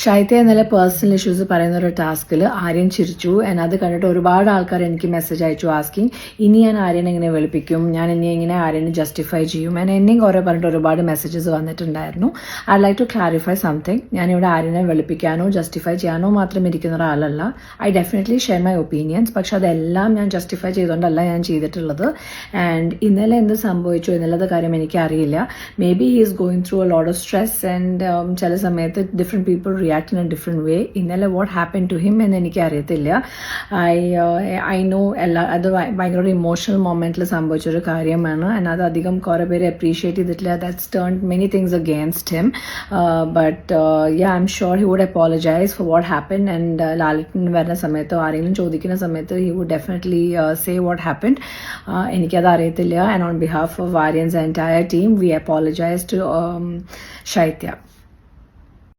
ഷൈത്യ ഇന്നലെ personal issues പറയുന്ന ഒരു ടാസ്കിൽ ആര്യൻ ചിരിച്ചു. എന്നെ അത് കണ്ടിട്ട് ഒരുപാട് ആൾക്കാർ എനിക്ക് മെസ്സേജ് അയച്ചു ആസ്കിങ് ഇനി ഞാൻ ആര്യനെ എങ്ങനെ വിളിപ്പിക്കും? ഞാൻ ഇനി എങ്ങനെ ആര്യനെ ജസ്റ്റിഫൈ ചെയ്യും? ഞാൻ എന്നെയും കുറേ പറഞ്ഞിട്ട് ഒരുപാട് മെസ്സേജസ് വന്നിട്ടുണ്ടായിരുന്നു. I like to clarify something ഞാനിവിടെ ആര്യനെ വിളിപ്പിക്കാനോ ജസ്റ്റിഫൈ ചെയ്യാനോ മാത്രം ഇരിക്കുന്ന ഒരാളല്ല. I definitely share my opinions പക്ഷെ അതെല്ലാം ഞാൻ ജസ്റ്റിഫൈ ചെയ്തുകൊണ്ടല്ല ഞാൻ ചെയ്തിട്ടുള്ളത്. ആൻഡ് ഇന്നലെ എന്ത് സംഭവിച്ചു എന്നുള്ളത് കാര്യം എനിക്കറിയില്ല. Maybe he is going through a load of stress and ചില സമയത്ത് different people react in a different way ഇന്നലെ വാട്ട് ഹാപ്പൻ ടു ഹിം എന്ന് എനിക്ക് അറിയത്തില്ല ഐ ഐ നോ എല്ലാ അത് ഭയ- ഭയങ്കര ഒരു ഇമോഷണൽ മൊമെന്റിൽ സംഭവിച്ചൊരു കാര്യമാണ്. ആൻഡ് അത് അധികം കുറേ പേര് അപ്രീഷിയേറ്റ് ചെയ്തിട്ടില്ല. That's turn many things against him but ya I'm sure he would apologize for what happen and ലാലിറ്റിന് വരുന്ന സമയത്തോ ആരെങ്കിലും ചോദിക്കുന്ന സമയത്ത് he would definitely say what happen എനിക്കത് അറിയത്തില്ല. And on behalf of Warriors entire team we apologize to Shaitya